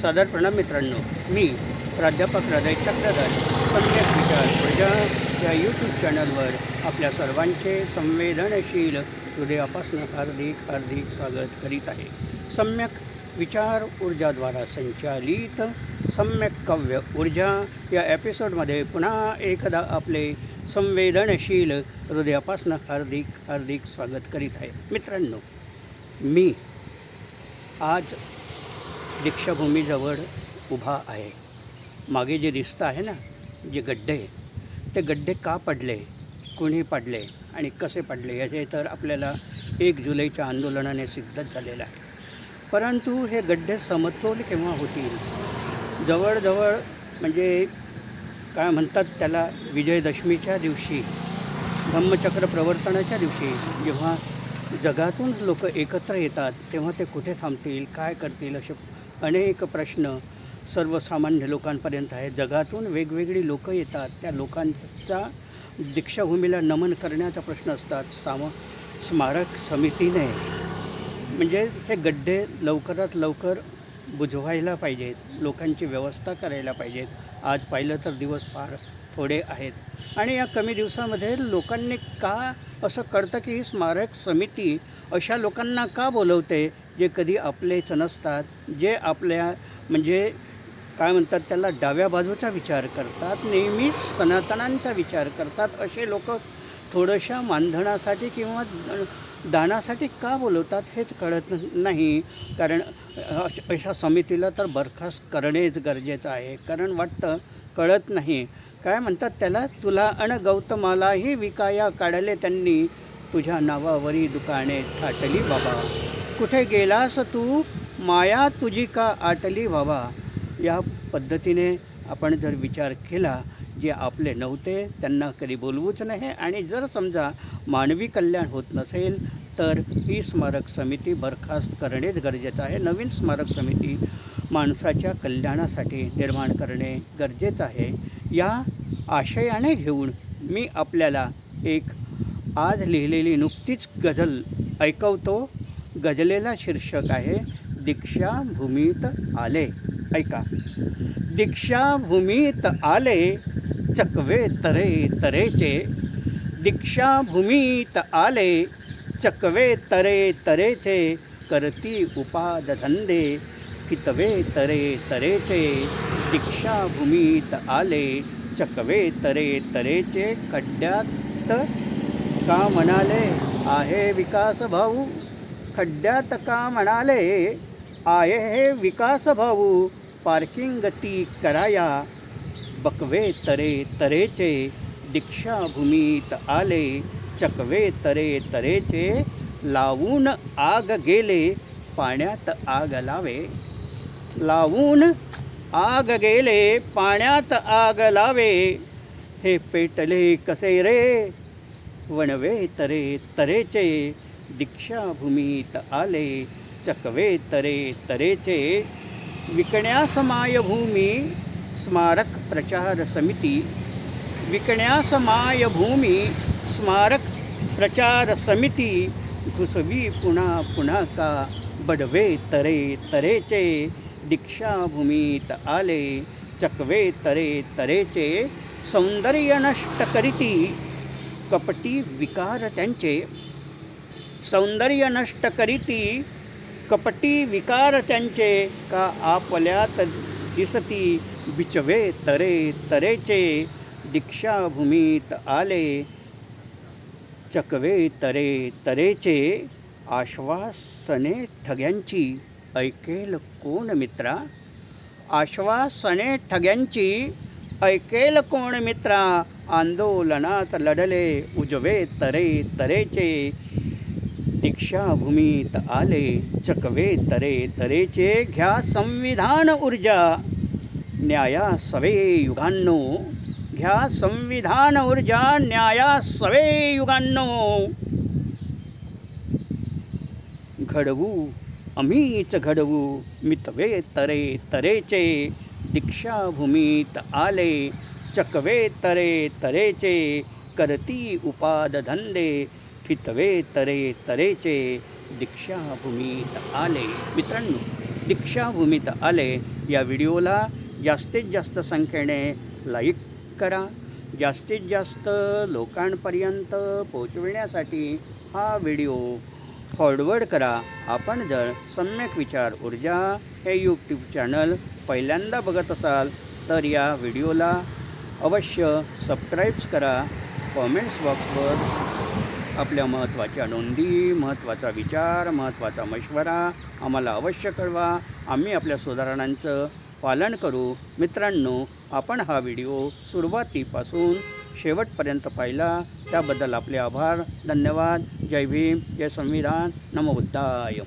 सादर प्रणाम मित्रांनो मी प्राध्यापक हृदय चक्रधर सम्यक विचार ऊर्जा या यूट्यूब चॅनलवर आपल्या सर्वांचे संवेदनशील हृदयापासून हार्दिक हार्दिक स्वागत करीत आहे. सम्यक विचार ऊर्जाद्वारा संचालित सम्यक कव्य ऊर्जा या एपिसोडमध्ये पुन्हा एकदा आपले संवेदनशील हृदयापासून हार्दिक हार्दिक स्वागत करीत आहे. मित्रांनो मी आज दीक्षाभूमीजवळ उभा आहे. मागे जे दिसतं आहे ना जे गड्डे ते गड्डे का पडले कुणी पडले आणि कसे पडले याचे तर आपल्याला एक जुलैच्या आंदोलनाने सिद्धच झालेलं आहे. परंतु हे गड्डे समतोल केव्हा होतील? जवळजवळ म्हणजे काय म्हणतात त्याला विजयदशमीच्या दिवशी धम्मचक्र प्रवर्तनाच्या दिवशी जेव्हा जगातून लोक एकत्र येतात तेव्हा ते कुठे थांबतील काय करतील असे अनेक प्रश्न सर्वसामान्य लोकांपर्यंत आहेत. जगातून वेगवेगळी लोकं येतात. त्या लोकांचा दीक्षाभूमीला नमन करण्याचा प्रश्न असतात. साम स्मारक समितीने. म्हणजे हे गड्डे लवकरात लवकर बुजवायला पाहिजेत. लोकांची व्यवस्था करायला पाहिजेत. आज पाहिलं तर दिवस फार थोडे आहेत. आणि या कमी दिवसामध्ये लोकांनी का असं कळतं की ही स्मारक समिती अशा लोकांना का बोलवते जे कधी आपलेच नसतात जे आपल्या म्हणजे काय म्हणतात त्याला डाव्या बाजूचा विचार करतात नेहमीच सनातनांचा विचार करतात असे लोक थोडंशा मानधनासाठी किंवा दानासाठी का बोलवतात हेच कळत नाही. कारण अश- अशा समितीला तर बरखास्त करणेच गरजेचं आहे. कारण वाटतं कळत नाही. काय म्हणतात त्याला तुला अण गौतमालाही विकाया काढले त्यांनी तुझ्या नावावरी दुकाने थाटली बाबा. कुठे गेलास तू? माया तुझी का आटली बाबा? या पद्धतीने आपण जर विचार केला जे आपले नव्हते त्यांना कधी बोलवूच नाही आणि जर समजा मानवी कल्याण होत नसेल तर ही स्मारक समिती बरखास्त करणेच गरजेचं आहे. नवीन स्मारक समिती माणसाच्या कल्याणासाठी निर्माण करणे गरजेचं आहे. या आशयाने घेऊन मी आपल्याला एक आज लिहिलेली नुकतीच गझल ऐकवतो. गझलेला शीर्षक आहे दीक्षाभूमीत आले. ऐका. दीक्षाभूमीत आले चकवे तरे तरेचे. दीक्षाभूमीत आले चकवे तरे तरेचे. करती उपाद धंदे कितवे तरे तरेचे. दीक्षाभूमीत आले चकवे तरे तरेचे. खड्ड्यात का म्हणाले? आहे विकास भाऊ. खड्ड्यात का म्हणाले? आहे हे विकास भाऊ. पार्किंग गती कराया. बकवे तरे तरेचे दीक्षाभूमीत आले. चकवे तरे तरेचे लावून आग गेले. पाण्यात आग लावे. लावून आग गेले. पाण्यात आग लावे. हे पेटले कसे रे? वणवे तरे तरेचे दीक्षाभूमीत आले, चकवे तरे तरेचे विकण्यास मायभूमी स्मारक प्रचार समिती। विकण्यास मायभूमी स्मारक प्रचार समिती। घुसवी पुन्हा पुन्हा का, बडवे तरे तरेचे दीक्षाभूमीत आले, चकवे तरे तरेचे सौंदर्य नष्ट करीती कपटी विकार त्यांचे सौंदर्य नष्ट करीती कपटी विकार त्यांचे का आपल्यात दिसती बिचवे तरे तरेचे दीक्षाभूमीत आले चकवे तरे तरेचे आश्वासने ठग्यांची ऐकेल कोण मित्रा? आश्वासने ठग्यांची ऐकेल कोण मित्रा? आंदोलनात लढले उजवे तरे तरेचे. दीक्षाभूमीत आले चकवे तरे तरेचे. घ्या संविधान ऊर्जा. न्याया सवे युगांनो. घ्या संविधान ऊर्जा न्याया सवे युगांनो. घडवू आम्हीच घडवू मितवे तरे तरेचे. दीक्षाभूमीत आले चकवे तरे तरेचे करती उपाद धंदे फितवे तरे तरेचे दीक्षाभूमीत आले. मित्रांनो दीक्षाभूमीत आले या व्हिडिओला जास्तीत जास्त संख्येने लाईक करा. जास्तीत जास्त लोकांपर्यंत पोचविण्यासाठी हा व्हिडिओ फॉरवर्ड करा. आपण जर सम्यक विचार ऊर्जा हे यूट्यूब चॅनल पहिल्यांदा बघत असाल तर या व्हिडिओला अवश्य सबस्क्राईब्स करा. कॉमेंट्स बॉक्सवर आपल्या महत्त्वाच्या नोंदी महत्त्वाचा विचार महत्त्वाचा मशवरा आम्हाला अवश्य कळवा. आम्ही आपल्या सुधारणांचं पालन करू. मित्रांनो आपण हा व्हिडिओ सुरुवातीपासून शेवटपर्यंत पाहिला. त्याबद्दल आपले आभार. धन्यवाद. जय भीम. जय संविधान. नमो बुद्धाय.